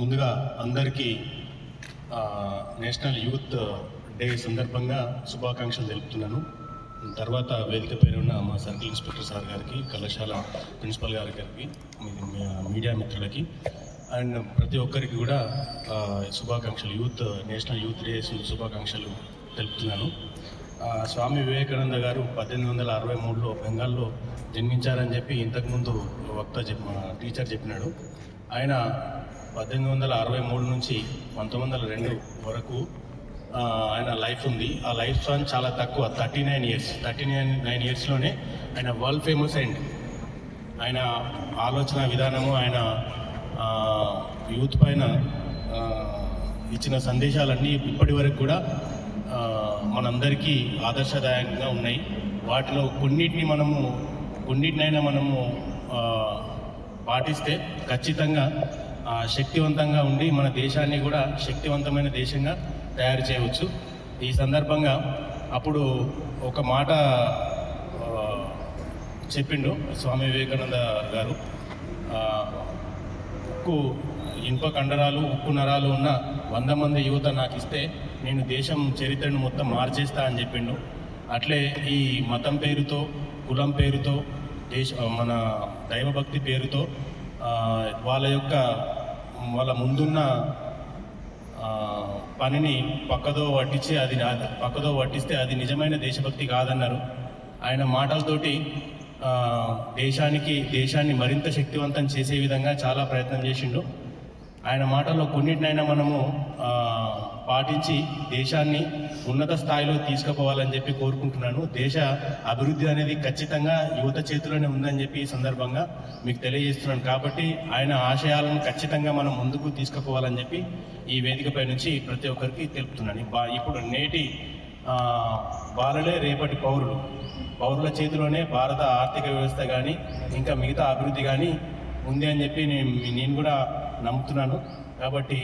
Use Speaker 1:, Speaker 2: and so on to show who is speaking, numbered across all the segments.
Speaker 1: ముందుగా అందరికీ national youth day సందర్భంగా శుభాకాంక్షలు తెలుపుతున్నాను. తర్వాత వేదిక పేరున్న మా సర్కిల్ ఇన్స్పెక్టర్ సార్ గారికి కళాశాల ప్రిన్సిపల్ గారి గారికి మీడియా మిత్రులకి అండ్ ప్రతి ఒక్కరికి కూడా శుభాకాంక్షలు యూత్ నేషనల్ యూత్ డే శుభాకాంక్షలు తెలుపుతున్నాను. స్వామి వివేకానంద గారు పద్దెనిమిది వందల అరవై మూడులో బెంగాల్లో జన్మించారని చెప్పి ఇంతకుముందు వక్త చెప్ టీచర్ చెప్పినాడు. ఆయన పద్దెనిమిది వందల అరవై మూడు నుంచి పంతొమ్మిది వందల రెండు వరకు ఆయన లైఫ్ ఉంది. ఆ లైఫ్ స్పాన్ చాలా తక్కువ thirty nine years. Thirty nine nine ఇయర్స్లోనే ఆయన వరల్డ్ ఫేమస్ అండ్ ఆయన ఆలోచన విధానము ఆయన యూత్ పైన ఇచ్చిన సందేశాలన్నీ ఇప్పటి వరకు కూడా మనందరికీ ఆదర్శదాయకంగా ఉన్నాయి. వాటిలో కొన్నిటిని మనము కొన్నిటినైనా మనము పాటిస్తే ఖచ్చితంగా శక్తివంతంగా ఉండి మన దేశాన్ని కూడా శక్తివంతమైన దేశంగా తయారు చేయవచ్చు. ఈ సందర్భంగా అప్పుడు ఒక మాట చెప్పిండు స్వామి వివేకానంద గారు. ఉక్కు ఇనుప కండరాలు ఉక్కు నరాలు ఉన్న వంద మంది యువత నాకు ఇస్తే నేను దేశం చరిత్రను మొత్తం మార్చేస్తా అని చెప్పిండు. అట్లే ఈ మతం పేరుతో కులం పేరుతో దేశ మన దైవభక్తి పేరుతో వాళ్ళ యొక్క వాళ్ళ ముందున్న పనిని పక్కదో పట్టించి అది పక్కదో వట్టిస్తే అది నిజమైన దేశభక్తి కాదన్నారు. ఆయన మాటలతోటి దేశానికి దేశాన్ని మరింత శక్తివంతం చేసే విధంగా చాలా ప్రయత్నం చేసిండు. ఆయన మాటల్లో కొన్నిటినైనా మనము పాటించి దేశాన్ని ఉన్నత స్థాయిలో తీసుకుపోవాలని చెప్పి కోరుకుంటున్నాను. దేశ అభివృద్ధి అనేది ఖచ్చితంగా యువత చేతిలోనే ఉందని చెప్పి ఈ సందర్భంగా మీకు తెలియజేస్తున్నాను. కాబట్టి ఆయన ఆశయాలను ఖచ్చితంగా మనం ముందుకు తీసుకుపోవాలని చెప్పి ఈ వేదికపై నుంచి ప్రతి ఒక్కరికి తెలుపుతున్నాను. బా ఇప్పుడు నేటి బాలలే రేపటి పౌరులు. పౌరుల చేతిలోనే భారత ఆర్థిక వ్యవస్థ కానీ ఇంకా మిగతా అభివృద్ధి కానీ ఉంది అని చెప్పి నేను నేను కూడా నమ్ముతున్నాను కాబట్టి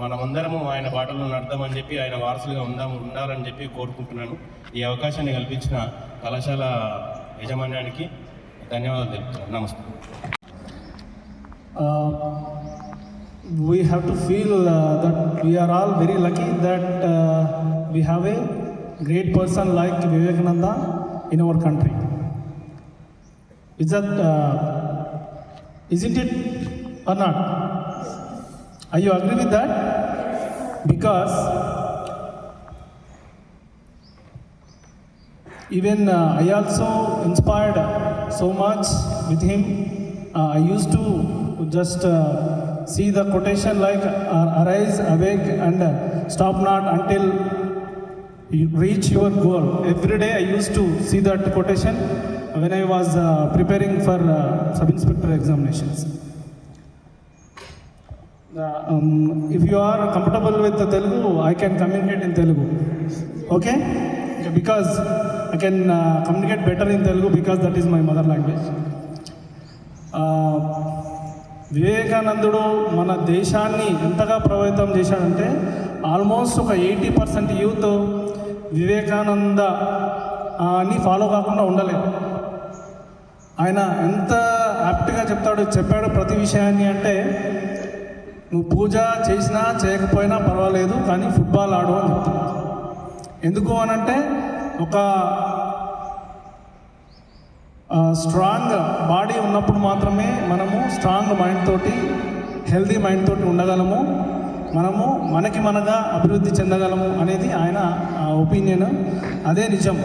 Speaker 1: మనమందరము ఆయన బాటలో నడదామని చెప్పి ఆయన వారసులుగా ఉందాము ఉండాలని చెప్పి కోరుకుంటున్నాను ఈ అవకాశాన్ని కల్పించిన కళాశాల యజమాన్యానికి ధన్యవాదాలు తెలుపుతున్నాను నమస్తే
Speaker 2: uh, we have to feel uh, that we are all very lucky that uh, we have a great person like Vivekananda in our country. Is that, uh, isn't it or not? Are you agree with that? Because even uh, I also inspired so much with him. Uh, I used to just uh, see the quotation like arise, awake, and stop not until you reach your goal. Every day I used to see that quotation when I was uh, preparing for uh, sub inspector examinations. If you are comfortable with Telugu I can communicate in Telugu okay because I can communicate better in Telugu because that is my mother language వివేకానందుడు మన దేశాన్ని ఎంతగా ప్రభావితం చేశాడంటే almost ఒక eighty percent youth Vivekananda అని follow కాకుండా ఉండలేదు ఆయన ఎంత యాప్ట్గా చెప్తాడు చెప్పాడు ప్రతి విషయాన్ని అంటే నువ్వు పూజ చేసినా చేయకపోయినా పర్వాలేదు కానీ ఫుట్బాల్ ఆడు అని చెప్తాడు ఎందుకు అనంటే ఒక స్ట్రాంగ్ బాడీ ఉన్నప్పుడు మాత్రమే మనము స్ట్రాంగ్ మైండ్ తోటి హెల్దీ మైండ్ తోటి ఉండగలము. మనము మనకి మనగా అభివృద్ధి చెందగలము అనేది ఆయన ఒపీనియన్ అదే నిజం.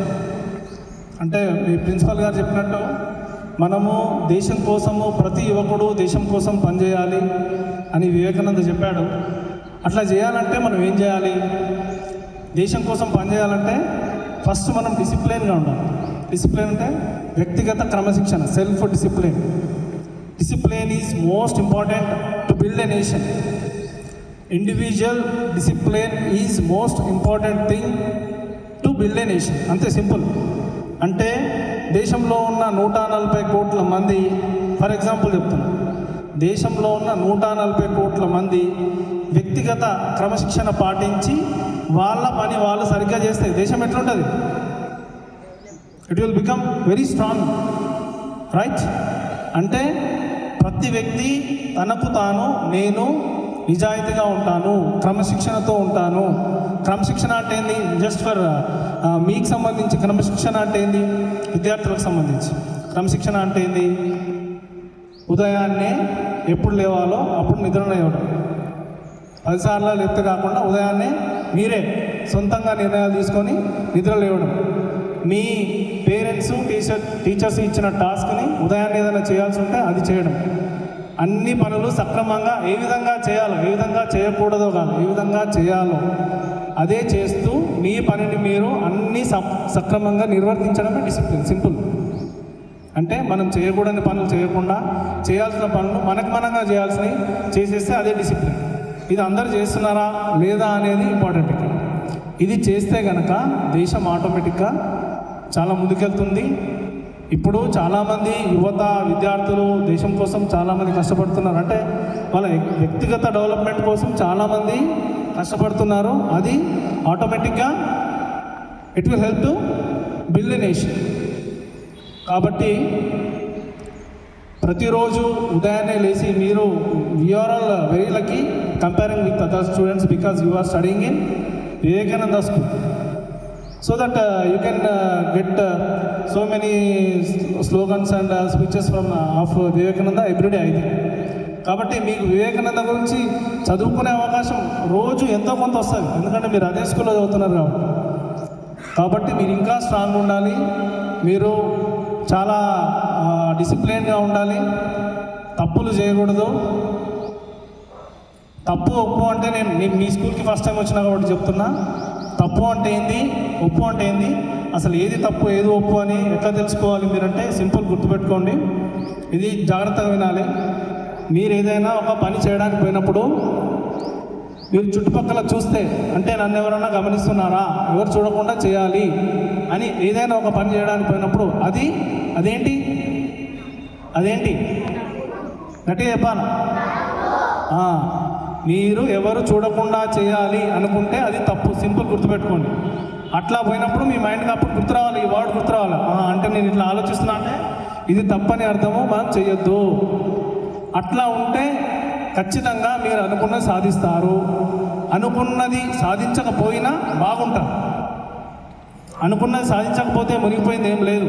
Speaker 2: అంటే మీ ప్రిన్సిపల్ గారు చెప్పినట్టు మనము దేశం కోసము ప్రతి యువకుడు దేశం కోసం పనిచేయాలి అని వివేకానంద చెప్పాడు. అట్లా చేయాలంటే మనం ఏం చేయాలి? దేశం కోసం పనిచేయాలంటే ఫస్ట్ మనం డిసిప్లిన్గా ఉండాలి. డిసిప్లిన్ అంటే వ్యక్తిగత క్రమశిక్షణ self discipline. Discipline is most important to build a nation. Individual discipline is most important thing to build a nation. అంతే సింపుల్. అంటే దేశంలో ఉన్న నూట నలభై కోట్ల మంది ఫర్ ఎగ్జాంపుల్ చెప్తున్నా. దేశంలో ఉన్న నూట నలభై కోట్ల మంది వ్యక్తిగత క్రమశిక్షణ పాటించి వాళ్ళ పని వాళ్ళు సరిగ్గా చేస్తే దేశం ఎట్లుంటుంది? It will become very strong right అంటే ప్రతి వ్యక్తి తనకు తాను నేను నిజాయితీగా ఉంటాను క్రమశిక్షణతో ఉంటాను. క్రమశిక్షణ అంటే ఏంది? జస్ట్ ఫర్ uh, మీకు సంబంధించి క్రమశిక్షణ అంటే ఏంది? విద్యార్థులకు సంబంధించి. క్రమశిక్షణ అంటే ఏంది? ఉదయాన్నే ఎప్పుడు లేవాలో అప్పుడు నిద్రలేవడం పదిసార్లు లేపితే కాకుండా ఉదయాన్నే మీరే సొంతంగా నిర్ణయాలు తీసుకొని నిద్ర లేవడం మీ పేరెంట్స్ టీచర్ టీచర్స్ ఇచ్చిన టాస్క్ని ఉదయాన్నే ఏదైనా చేయాల్సి ఉంటే అది చేయడం. అన్ని పనులు సక్రమంగా ఏ విధంగా చేయాలో ఏ విధంగా చేయకూడదో కాదు ఏ విధంగా చేయాలో అదే చేస్తూ మీ పనిని మీరు అన్ని సక్రమంగా నిర్వర్తించడమే డిసిప్లిన్ సింపుల్. అంటే మనం చేయకూడని పనులు చేయకుండా చేయాల్సిన పనులు మనకు మనంగా చేయాల్సినవి చేసేస్తే అదే డిసిప్లిన్. ఇది అందరు చేస్తున్నారా లేదా అనేది ఇంపార్టెంట్ ఇక్కడ. ఇది చేస్తే గనక దేశం ఆటోమేటిక్గా చాలా ముందుకెళ్తుంది. ఇప్పుడు చాలామంది యువత విద్యార్థులు దేశం కోసం చాలామంది కష్టపడుతున్నారు. అంటే వాళ్ళ వ్యక్తిగత డెవలప్మెంట్ కోసం చాలామంది కష్టపడుతున్నారు. అది ఆటోమేటిక్గా it will help to build nation. కాబట్టి ప్రతిరోజు ఉదయాన్నే లేచి మీరు you are all very lucky comparing with other students because you are studying in Vivekananda school. So that you can get so many slogans and speeches from of Vivekananda everyday అయితే కాబట్టి మీకు వివేకానంద గురించి చదువుకునే అవకాశం రోజు ఎంతో కొంత వస్తుంది. ఎందుకంటే మీరు అదే స్కూల్లో చదువుతున్నారు కాబట్టి. కాబట్టి మీరు ఇంకా స్ట్రాంగ్ ఉండాలి. మీరు చాలా డిసిప్లిన్గా ఉండాలి. తప్పులు చేయకూడదు. తప్పు ఒప్పు అంటే నేను నేను మీ స్కూల్కి ఫస్ట్ టైం వచ్చినా కాబట్టి చెప్తున్నా. తప్పు అంటే ఏంది? ఒప్పు అంటే ఏంది? అసలు ఏది తప్పు ఏది ఒప్పు అని ఎట్లా తెలుసుకోవాలి మీరంటే సింపుల్ గుర్తుపెట్టుకోండి. ఇది జాగ్రత్తగా వినాలి. మీరు ఏదైనా ఒక పని చేయడానికి పోయినప్పుడు మీరు చుట్టుపక్కల చూస్తే అంటే నన్ను ఎవరైనా గమనిస్తున్నారా? ఎవరు చూడకుండా చేయాలి అని ఏదైనా ఒక పని చేయడానికి పోయినప్పుడు అది అదేంటి? అదేంటి? గట్టిగా చెప్పాను మీరు ఎవరు చూడకుండా చేయాలి అనుకుంటే అది తప్పు. సింపుల్ గుర్తుపెట్టుకోండి. అట్లా పోయినప్పుడు మీ మైండ్కి అప్పుడు గుర్తు రావాలి ఈ వర్డ్ గుర్తు రావాలి అంటే నేను ఇట్లా ఆలోచిస్తున్నా అంటే ఇది తప్పని అర్థము మనం చేయొద్దు. అట్లా ఉంటే ఖచ్చితంగా మీరు అనుకున్నది సాధిస్తారు. అనుకున్నది సాధించకపోయినా బాగుంటారు అనుకున్నది సాధించకపోతే మునిగిపోయింది ఏం లేదు.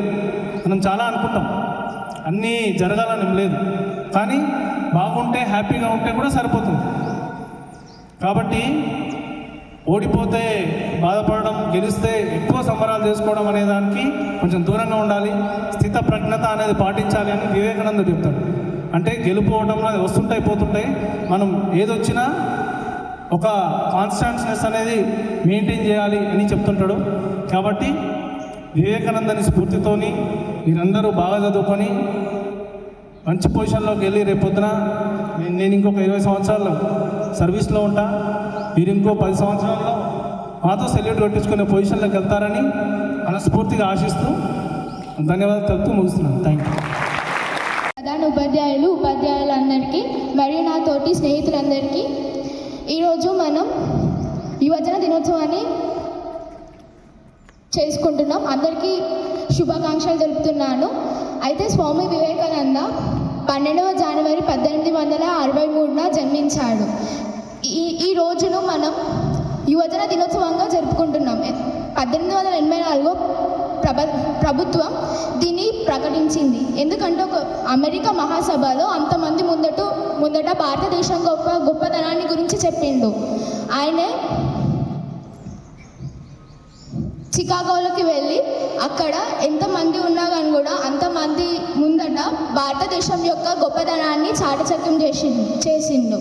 Speaker 2: మనం చాలా అనుకుంటాం. అన్నీ జరగాలని ఏం లేదు. కానీ బాగుంటే హ్యాపీగా ఉంటే కూడా సరిపోతుంది. కాబట్టి ఓడిపోతే బాధపడడం గెలిస్తే ఎక్కువ సంబరాలు చేసుకోవడం అనే దానికి కొంచెం దూరంగా ఉండాలి. స్థిత ప్రజ్ఞత అనేది పాటించాలి అని వివేకానంద చెప్తాడు. అంటే గెలుపోవడం అది వస్తుంటాయి పోతుంటాయి. మనం ఏదొచ్చినా ఒక కాన్స్టాన్స్నెస్ అనేది మెయింటైన్ చేయాలి అని చెప్తుంటాడు. కాబట్టి వివేకానందని స్ఫూర్తితోని మీరందరూ బాగా చదువుకొని మంచి పొజిషన్లోకి వెళ్ళి రేపొద్దున నేను నేను ఇంకొక ఇరవై సంవత్సరాలు సర్వీస్లో ఉంటా. మీరు ఇంకో పది సంవత్సరాల్లో మాతో సెల్యూట్ కొట్టించుకునే పొజిషన్లోకి వెళ్తారని మనస్ఫూర్తిగా ఆశిస్తూ ధన్యవాదాలు తెలుపుతూ ముగిస్తున్నాను. థ్యాంక్ యూ
Speaker 3: ప్రధాన ఉపాధ్యాయులు ఉపాధ్యాయులందరికీ మరియు నా తోటి స్నేహితులందరికీ ఈరోజు మనం యువజన దినోత్సవాన్ని చేసుకుంటున్నాం. అందరికీ శుభాకాంక్షలు తెలుపుతున్నాను. అయితే స్వామి వివేకానంద పన్నెండవ జనవరి పద్దెనిమిది వందల అరవై మూడున జన్మించాడు. ఈ ఈ రోజును మనం యువజన దినోత్సవంగా జరుపుకుంటున్నాం. పద్దెనిమిది వందల ఎనభై నాలుగులో ప్రభ ప్రభుత్వం దీన్ని ప్రకటించింది. ఎందుకంటే ఒక అమెరికా మహాసభలో అంతమంది ముందట ముందట భారతదేశం గొప్ప గొప్పతనాన్ని గురించి చెప్పిండు. ఆయనే చికాగోలోకి వెళ్ళి అక్కడ ఎంతమంది ఉన్నా కానీ కూడా అంతమంది ముందట భారతదేశం యొక్క గొప్పతనాన్ని చాటచక్యం చేసి చేసిండు.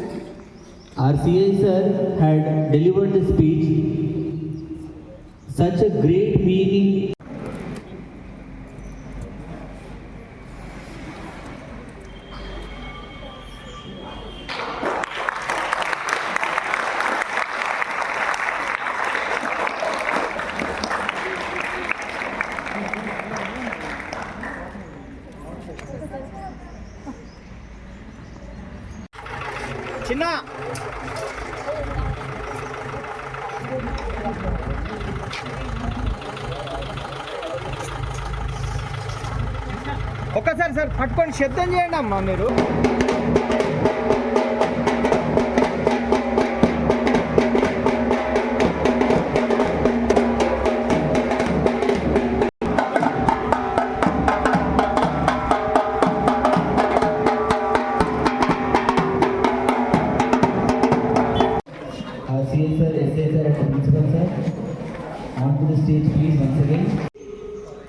Speaker 4: our CA sir had delivered the speech. Such a great meaning
Speaker 5: ఒక్కసారి సార్ పట్టుకొని శబ్దం చేయండి అమ్మా మీరు
Speaker 4: Our CS sir, SA sir, and principal sir. On to the stage, please, once again.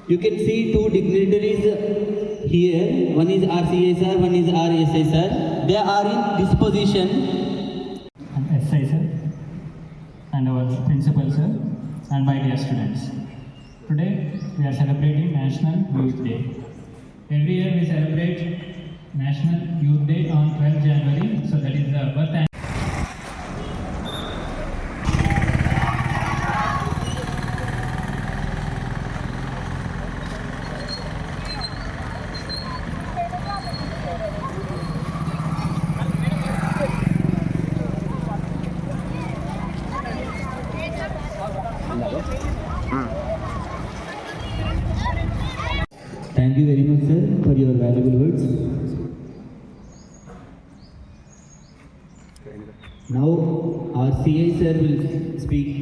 Speaker 4: You can see two dignitaries here. One is our CA sir, one is our SA sir. They are in this position.
Speaker 6: and SI sir, and our principal sir, and my dear students. Today we are celebrating National Youth Day. Every year we celebrate National Youth Day on 12th January, so that is the birth and
Speaker 4: Thank you very much, sir, for your valuable words. Now, our CA sir will speak.